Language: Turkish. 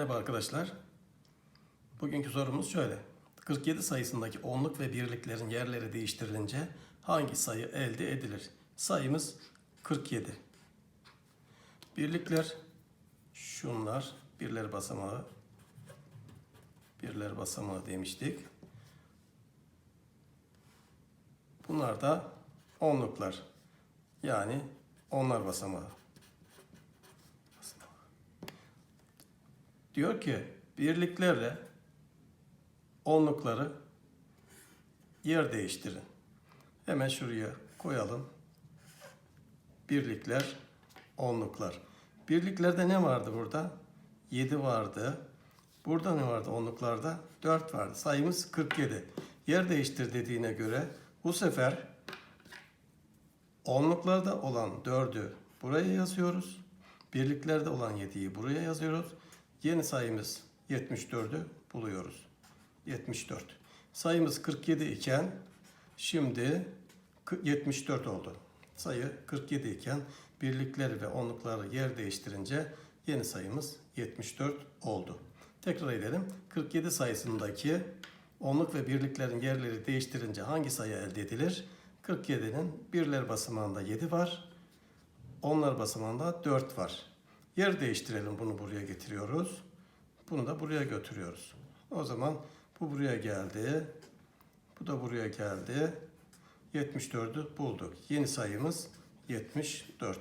Merhaba arkadaşlar. Bugünkü sorumuz şöyle. 47 sayısındaki onluk ve birliklerin yerleri değiştirilince hangi sayı elde edilir? Sayımız 47. Birlikler şunlar. Birler basamağı. Birler basamağı demiştik. Bunlar da onluklar. Yani onlar basamağı. Diyor ki birliklerle onlukları yer değiştirin. Hemen şuraya koyalım. Birlikler, onluklar. Birliklerde ne vardı burada? 7 vardı. Burada ne vardı onluklarda? 4 vardı. Sayımız 47. Yer değiştir dediğine göre bu sefer onluklarda olan 4'ü buraya yazıyoruz. Birliklerde olan 7'yi buraya yazıyoruz. Yeni sayımız 74'ü buluyoruz. 74. Sayımız 47 iken şimdi 74 oldu. Sayı 47 iken birlikleri ve onlukları yer değiştirince yeni sayımız 74 oldu. Tekrar edelim. 47 sayısındaki onluk ve birliklerin yerleri değiştirince hangi sayı elde edilir? 47'nin birler basamağında 7 var. Onlar basamağında 4 var. Yer değiştirelim bunu buraya getiriyoruz. Bunu da buraya götürüyoruz. O zaman bu buraya geldi. Bu da buraya geldi. 74'ü bulduk. Yeni sayımız 74.